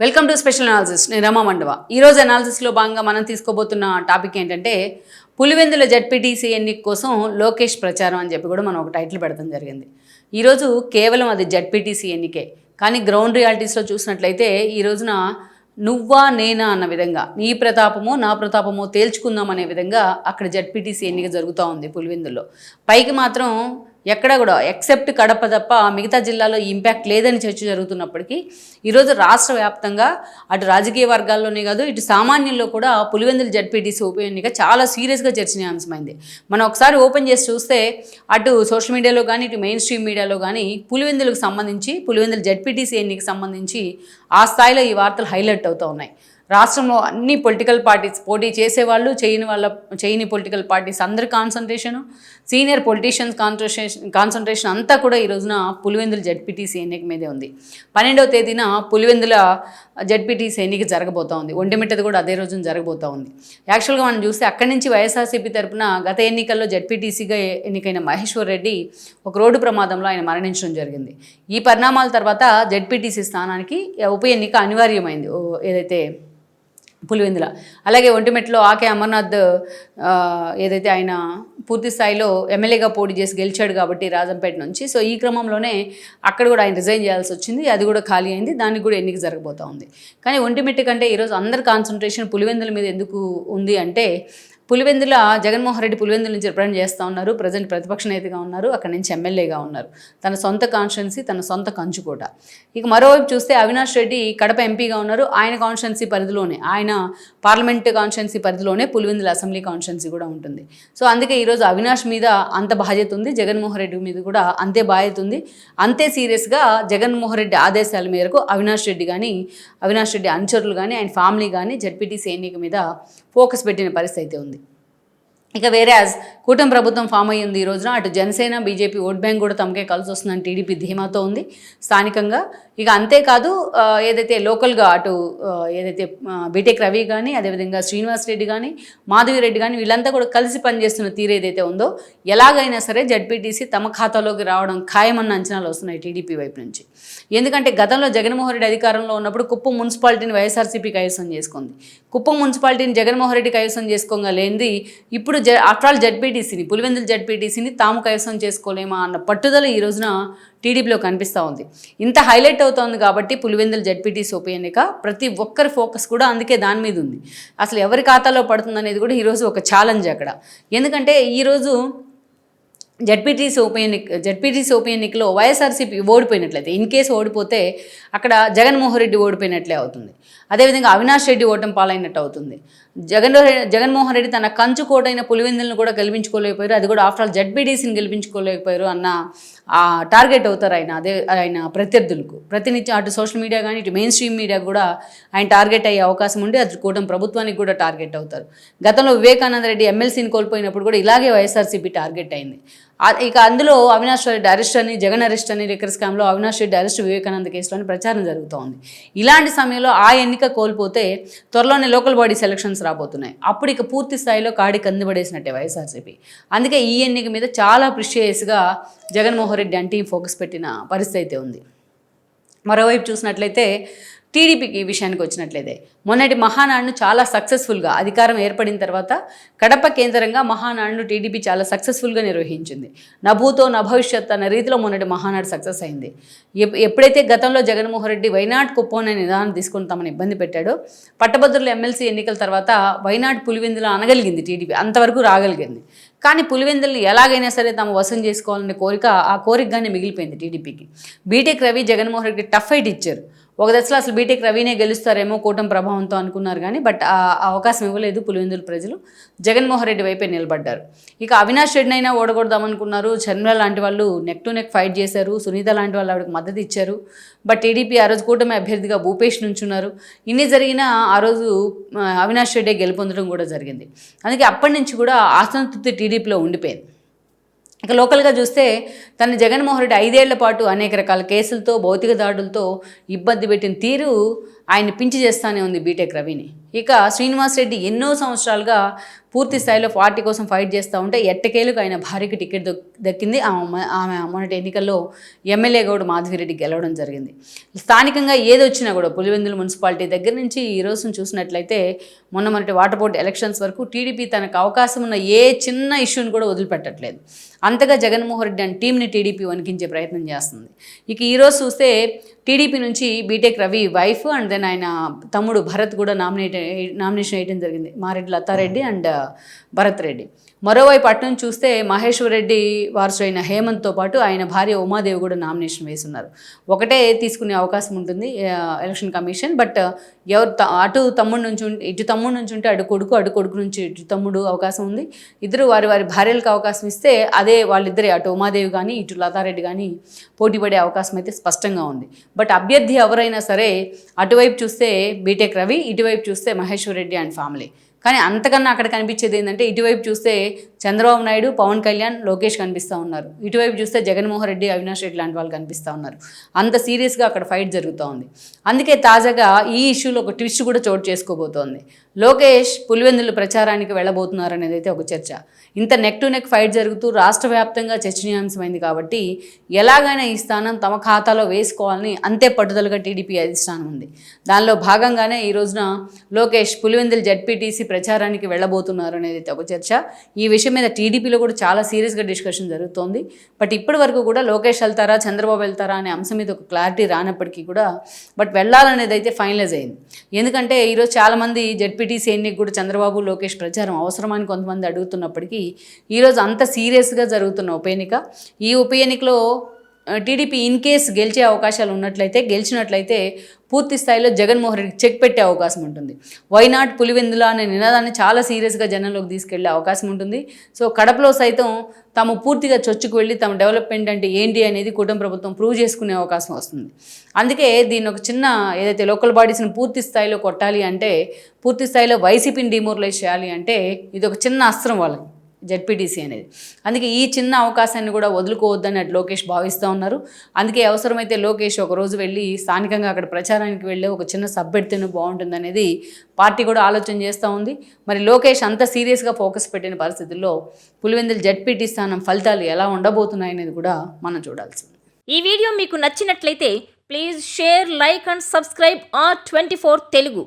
Welcome to special analysis నేను రమా మండవ. ఈరోజు అనాలిసిస్లో భాగంగా మనం తీసుకోబోతున్న టాపిక్ ఏంటంటే పులివెందుల జడ్పీటీసీ ఎన్నిక కోసం లోకేష్ ప్రచారం అని చెప్పి కూడా మనం ఒక టైటిల్ పెడతాం జరిగింది. ఈరోజు కేవలం అది జడ్పీటీసీ ఎన్నికే కానీ గ్రౌండ్ రియాలిటీస్లో చూసినట్లయితే ఈ రోజున నువ్వా నేనా అన్న విధంగా నీ ప్రతాపమో నా ప్రతాపమో తేల్చుకుందాం అనే విధంగా అక్కడ జడ్పీటీసీ ఎన్నిక జరుగుతూ ఉంది పులివెందుల్లో. పైకి మాత్రం ఎక్కడ కూడా ఎక్సెప్ట్ కడప తప్ప మిగతా జిల్లాలో ఇంపాక్ట్ లేదని చర్చ జరుగుతున్నప్పటికీ ఈరోజు రాష్ట్ర వ్యాప్తంగా అటు రాజకీయ వర్గాల్లోనే కాదు ఇటు సామాన్యుల్లో కూడా పులివెందుల జడ్పీటీసీ ఉప ఎన్నిక చాలా సీరియస్గా చర్చనీయాంశమైంది. మనం ఒకసారి ఓపెన్ చేసి చూస్తే అటు సోషల్ మీడియాలో కానీ ఇటు మెయిన్ స్ట్రీమ్ మీడియాలో కానీ పులివెందులకు సంబంధించి పులివెందుల జడ్పీటీసీ ఎన్నికకు సంబంధించి ఆ స్థాయిలో ఈ వార్తలు హైలైట్ అవుతూ ఉన్నాయి. రాష్ట్రంలో అన్ని పొలిటికల్ పార్టీస్ పోటీ చేసేవాళ్ళు చేయని వాళ్ళ చేయని పొలిటికల్ పార్టీస్ అందరి concentration senior politicians concentration concentration అంతా కూడా ఈ రోజున పులివెందుల జడ్పీటీసీ ఎన్నిక మీదే ఉంది. పన్నెండవ తేదీన పులివెందుల జడ్పీటీసీ ఎన్నిక జరగబోతా ఉంది. ఒంటిమిట్టది కూడా అదే రోజున జరగబోతా ఉంది. యాక్చువల్గా మనం చూస్తే అక్కడి నుంచి వైఎస్ఆర్సీపీ తరఫున గత ఎన్నికల్లో జడ్పీటీసీగా ఎన్నికైన మహేశ్వర్ రెడ్డి ఒక రోడ్డు ప్రమాదంలో ఆయన మరణించడం జరిగింది. ఈ పరిణామాల తర్వాత జడ్పీటీసీ స్థానానికి ఉప ఎన్నిక అనివార్యమైంది. ఓ ఏదైతే పులివెందుల. అలాగే ఒంటిమెట్లో ఆకే అమర్నాథ్ ఏదైతే ఆయన పూర్తి స్థాయిలో ఎమ్మెల్యేగా పోటీ చేసి గెలిచాడు కాబట్టి రాజంపేట నుంచి. సో ఈ క్రమంలోనే అక్కడ కూడా ఆయన రిజైన్ చేయాల్సి వచ్చింది. అది కూడా ఖాళీ అయింది. దానికి కూడా ఎన్నిక జరగబోతా ఉంది. కానీ ఒంటిమిట్ట కంటే ఈరోజు అందరి కాన్సన్ట్రేషన్ పులివెందుల మీద ఎందుకు ఉంది అంటే పులివెందుల జగన్మోహన్ రెడ్డి పులివెందుల నుంచి రిప్రజెంట్ చేస్తూ ఉన్నారు. ప్రజెంట్ ప్రతిపక్ష నేతగా ఉన్నారు. అక్కడి నుంచి ఎమ్మెల్యేగా ఉన్నారు. తన సొంత కాన్స్టిట్యున్సీ తన సొంత కంచుకోట. ఇక మరోవైపు చూస్తే అవినాష్ రెడ్డి కడప ఎంపీగా ఉన్నారు. ఆయన కాన్స్టిట్యున్సీ పరిధిలోనే ఆయన పార్లమెంట్ కాన్స్టిట్యున్సీ పరిధిలోనే పులివెందుల అసెంబ్లీ కాన్స్టిట్యున్సీ కూడా ఉంటుంది. సో అందుకే ఈరోజు అవినాష్ మీద అంత బాధ్యత ఉంది. జగన్మోహన్ రెడ్డి మీద కూడా అంతే బాధ్యత ఉంది. అంతే సీరియస్గా జగన్మోహన్ రెడ్డి ఆదేశాల మేరకు అవినాష్ రెడ్డి కానీ అవినాష్ రెడ్డి అనుచరులు కానీ ఆయన ఫ్యామిలీ కానీ జడ్పీటీ సైనిక మీద ఫోకస్ పెట్టిన పరిస్థితి అయితే ఉంది. ఇక వేరే కూటమి ప్రభుత్వం ఫామ్ అయ్యింది ఈ రోజున అటు జనసేన బీజేపీ ఓట్ బ్యాంక్ కూడా తమకే కలిసి వస్తుందని టీడీపీ ధీమాతో ఉంది. స్థానికంగా ఇక అంతేకాదు ఏదైతే లోకల్గా అటు ఏదైతే బీటెక్ రవి కానీ అదేవిధంగా శ్రీనివాస్ రెడ్డి కానీ మాధవి రెడ్డి కానీ వీళ్ళంతా కూడా కలిసి పనిచేస్తున్న తీరు ఏదైతే ఉందో ఎలాగైనా సరే జడ్పీటీసీ తమ ఖాతాలోకి రావడం ఖాయమన్న అంచనాలు వస్తున్నాయి టీడీపీ వైపు నుంచి. ఎందుకంటే గతంలో జగన్మోహన్ రెడ్డి అధికారంలో ఉన్నప్పుడు కుప్పం మున్సిపాలిటీని వైఎస్ఆర్సీపీ కైవసం చేసుకుంది. కుప్పం మున్సిపాలిటీని జగన్మోహన్ రెడ్డి కైవసం చేసుకోగా లేనిది ఇప్పుడు జ ఆఫ్టర్ ఆల్ జడ్పీటీసీని పులివెందుల జడ్పీటీసీని తాము కైవసం చేసుకోలేమా అన్న పట్టుదల ఈ రోజున టీడీపీలో కనిపిస్తూ ఉంది. ఇంత హైలైట్ అవుతోంది కాబట్టి పులివెందుల జడ్పీటీసీ ఉప ఎన్నిక ప్రతి ఒక్కరి ఫోకస్ కూడా అందుకే దాని మీద ఉంది. అసలు ఎవరి ఖాతాలో పడుతుంది అనేది కూడా ఈరోజు ఒక ఛాలెంజ్ అక్కడ. ఎందుకంటే ఈరోజు జడ్పీటీసీ ఉప ఎన్నిక జడ్పీటీసీ ఉప ఎన్నికలో వైఎస్ఆర్సీపీ ఓడిపోయినట్లయితే ఇన్ కేసు ఓడిపోతే అక్కడ జగన్మోహన్ రెడ్డి ఓడిపోయినట్లే అవుతుంది. అదేవిధంగా అవినాష్ రెడ్డి ఓటం పాలైనట్టు అవుతుంది. జగన్ జగన్మోహన్ రెడ్డి తన కంచు కోటైన పులివెందులను కూడా గెలిపించుకోలేకపోయారు. అది కూడా ఆఫ్టర్ ఆల్ జడ్బీడీసీని గెలిపించుకోలేకపోయారు అన్న ఆ టార్గెట్ అవుతారు ఆయన. అదే ఆయన ప్రత్యర్థులకు. ప్రతినిత్యం అటు సోషల్ మీడియా కానీ ఇటు మెయిన్ స్ట్రీమ్ మీడియా కూడా ఆయన టార్గెట్ అయ్యే అవకాశం ఉండి అది కూటమి ప్రభుత్వానికి కూడా టార్గెట్ అవుతారు. గతంలో వివేకానంద రెడ్డి ఎమ్మెల్సీని కోల్పోయినప్పుడు కూడా ఇలాగే వైఎస్ఆర్సీపీ టార్గెట్ అయింది. ఇక అందులో అవినాష్ రెడ్డి అరెస్ట్ అని జగన్ అరెస్ట్ అని లిక్కర్ స్కామ్లో అవినాష్ రెడ్డి అరెస్ట్ వివేకానంద కేసులో అని ప్రచారం జరుగుతోంది. ఇలాంటి సమయంలో ఆ ఎన్నిక కోల్పోతే త్వరలోనే లోకల్ బాడీ సెలక్షన్స్ రాబోతున్నాయి. అప్పుడు ఇక పూర్తి స్థాయిలో కాడి కందిపడేసినట్టే వైఎస్ఆర్సీపీ. అందుకే ఈ ఎన్నిక మీద చాలా ప్రిషియస్గా జగన్మోహన్ రెడ్డి అంటే ఫోకస్ పెట్టిన పరిస్థితి అయితే ఉంది. మరోవైపు చూసినట్లయితే టీడీపీకి ఈ విషయానికి వచ్చినట్లయితే. మొన్నటి మహానాడును చాలా సక్సెస్ఫుల్గా అధికారం ఏర్పడిన తర్వాత కడప కేంద్రంగా మహానాడును టీడీపీ చాలా సక్సెస్ఫుల్గా నిర్వహించింది. నభూతో నా భవిష్యత్ అన్న రీతిలో మొన్నటి మహానాడు సక్సెస్ అయింది. ఎప్పుడైతే గతంలో జగన్మోహన్ రెడ్డి వైనాడ్ కుప్పం అనే నిదానం తీసుకొని తమను ఇబ్బంది పెట్టాడో పట్టభద్రుల ఎమ్మెల్సీ ఎన్నికల తర్వాత వైనాడ్ పులివెందులో అనగలిగింది టీడీపీ అంతవరకు రాగలిగింది. కానీ పులివెందుల్ని ఎలాగైనా సరే తాము వసం చేసుకోవాలనే కోరిక ఆ కోరికగానే మిగిలిపోయింది టీడీపీకి. BTech Ravi Jaganmohan Reddy tough fight ఇచ్చారు. ఒక దశలో అసలు బీటెక్ రవినే గెలుస్తారేమో కూటమి ప్రభావంతో అనుకున్నారు కానీ బట్ ఆ అవకాశం ఇవ్వలేదు పులివెందుల ప్రజలు. జగన్మోహన్ రెడ్డి వైపే నిలబడ్డారు. ఇక అవినాష్ రెడ్డి అయినా ఓడగొడదామనుకున్నారు. చర్మిల లాంటి వాళ్ళు నెక్ టు నెక్ ఫైట్ చేశారు. సునీత లాంటి వాళ్ళు ఆవిడకి మద్దతు ఇచ్చారు. బట్ టీడీపీ ఆ రోజు కూటమి అభ్యర్థిగా భూపేష్ నుంచున్నారు. ఇన్ని జరిగినా ఆ రోజు అవినాష్ రెడ్డి గెలుపొందడం కూడా జరిగింది. అందుకే అప్పటి నుంచి కూడా అసంతృప్తి టీడీపీలో ఉండిపోయింది. ఇక లోకల్గా చూస్తే తన జగన్మోహన్ రెడ్డి ఐదేళ్ళ పాటు అనేక రకాల కేసులతో భౌతిక దాడులతో ఇబ్బంది పెట్టిన తీరు ఆయన్ని పించి చేస్తానే ఉంది బీటెక్ రవిని. ఇక శ్రీనివాస్ రెడ్డి ఎన్నో సంవత్సరాలుగా పూర్తి స్థాయిలో పార్టీ కోసం ఫైట్ చేస్తూ ఉంటే ఎట్టకేలకు ఆయన భార్యకి టికెట్ దక్కింది. ఆమె ఆమె మొన్నటి ఎన్నికల్లో ఎమ్మెల్యే గౌడ్ మాధవిరెడ్డి గెలవడం జరిగింది. స్థానికంగా ఏది వచ్చినా కూడా పులివెందుల మున్సిపాలిటీ దగ్గర నుంచి ఈ రోజు చూసినట్లయితే మొన్న మొన్నటి వాటర్ బోర్డు ఎలక్షన్స్ వరకు టీడీపీ తనకు అవకాశం ఉన్న ఏ చిన్న ఇష్యూని కూడా వదిలిపెట్టట్లేదు. అంతగా జగన్మోహన్ రెడ్డి అండ్ టీంని టీడీపీ వణికించే ప్రయత్నం చేస్తుంది. ఇక ఈరోజు చూస్తే టీడీపీ నుంచి BTech Ravi wife and then ఆయన తమ్ముడు భరత్ కూడా నామినేట్ నామినేషన్ వేయడం జరిగింది. Mareddy Lathareddy and uh, Bharat Reddy. మరోవైపు అటు నుంచి చూస్తే మహేశ్వర్ రెడ్డి అయిన హేమంత్తో పాటు ఆయన భార్య ఉమాదేవి కూడా నామినేషన్ వేస్తున్నారు ఒకటే తీసుకునే అవకాశం ఉంటుంది uh, election commission. But uh, ఎవరు అటు తమ్ముడు నుంచి ఉంటే ఇటు తమ్ముడు నుంచి ఉంటే అటు కొడుకు అటు కొడుకు నుంచి ఇటు తమ్ముడు అవకాశం ఉంది. ఇద్దరు వారి వారి భార్యలకు అవకాశం ఇస్తే అదే వాళ్ళిద్దరే అటు ఉమాదేవి కానీ ఇటు లతారెడ్డి కానీ పోటీ పడే అవకాశం అయితే స్పష్టంగా ఉంది. బట్ అభ్యర్థి ఎవరైనా సరే అటువైపు చూస్తే బీటెక్ రవి ఇటువైపు చూస్తే మహేశ్వర్ రెడ్డి అండ్ ఫ్యామిలీ కానీ అంతకన్నా అక్కడ కనిపించేది ఏంటంటే ఇటువైపు చూస్తే చంద్రబాబు నాయుడు పవన్ కళ్యాణ్ లోకేష్ కనిపిస్తూ ఉన్నారు. ఇటువైపు చూస్తే జగన్మోహన్ రెడ్డి అవినాష్ రెడ్డి లాంటి వాళ్ళు కనిపిస్తూ ఉన్నారు. అంత సీరియస్గా అక్కడ ఫైట్ జరుగుతూ ఉంది. అందుకే తాజాగా ఈ ఇష్యూలో ఒక ట్విస్ట్ కూడా చోటు చేసుకోబోతోంది. లోకేష్ పులివెందులు ప్రచారానికి వెళ్ళబోతున్నారు అనేది అయితే ఒక చర్చ. ఇంత నెక్ టు నెక్ ఫైట్ జరుగుతూ రాష్ట్ర వ్యాప్తంగా చర్చనీయాంశమైంది కాబట్టి ఎలాగైనా ఈ స్థానం తమ ఖాతాలో వేసుకోవాలని అంతే పట్టుదలగా టీడీపీ అధిష్టానం ఉంది. దానిలో భాగంగానే ఈ రోజున లోకేష్ పులివెందులు జడ్పీటీసీ ప్రచారానికి వెళ్ళబోతున్నారు అనేది ఒక చర్చ. ఈ విషయం మీద టీడీపీలో కూడా చాలా సీరియస్గా డిస్కషన్ జరుగుతోంది. బట్ ఇప్పటి వరకు కూడా లోకేష్ వెళ్తారా చంద్రబాబు వెళ్తారా అనే అంశం మీద ఒక క్లారిటీ రానప్పటికీ కూడా బట్ వెళ్ళాలనేది అయితే ఫైనలైజ్ అయింది. ఎందుకంటే ఈరోజు చాలామంది జడ్పీటీ సైనిక్ కూడా చంద్రబాబు లోకేష్ ప్రచారం అవసరమని కొంతమంది అడుగుతున్నప్పటికీ ఈరోజు అంత సీరియస్గా జరుగుతున్న ఉప ఎన్నిక. ఈ ఉప ఎన్నికలో టీడీపీ ఇన్ కేస్ గెలిచే అవకాశాలు ఉన్నట్లయితే గెలిచినట్లయితే పూర్తి స్థాయిలో జగన్మోహన్ రెడ్డికి చెక్ పెట్టే అవకాశం ఉంటుంది. వైనాట్ పులివెందుల అనే నినాదాన్ని చాలా సీరియస్గా జనంలోకి తీసుకెళ్ళే అవకాశం ఉంటుంది. సో కడపలో సైతం తాము పూర్తిగా చొచ్చుకు వెళ్ళి తమ డెవలప్మెంట్ అంటే ఏంటి అనేది కూటమి ప్రభుత్వం ప్రూవ్ చేసుకునే అవకాశం వస్తుంది. అందుకే దీన్ని ఒక చిన్న ఏదైతే లోకల్ బాడీస్ని పూర్తి స్థాయిలో కొట్టాలి అంటే పూర్తి స్థాయిలో వైసీపీని డిమోరలైజ్ చేయాలి అంటే ఇది ఒక చిన్న అస్త్రం వాళ్ళకి. జెడ్పీటీసీ అనేది. అందుకే ఈ చిన్న అవకాశాన్ని కూడా వదులుకోవద్దని అటు లోకేష్ భావిస్తూ ఉన్నారు. అందుకే అవసరమైతే లోకేష్ ఒక రోజు వెళ్ళి స్థానికంగా అక్కడ ప్రచారానికి వెళ్ళి ఒక చిన్న సబ్ పెడితేనే బాగుంటుంది అనేది పార్టీ కూడా ఆలోచన చేస్తూ ఉంది. మరి లోకేష్ అంత సీరియస్గా ఫోకస్ పెట్టిన పరిస్థితుల్లో పులివెందుల జడ్పీటీ స్థానం ఫలితాలు ఎలా ఉండబోతున్నాయనేది కూడా మనం చూడాల్సింది ఈ వీడియో మీకు నచ్చినట్లయితే please share like and subscribe R twenty Telugu.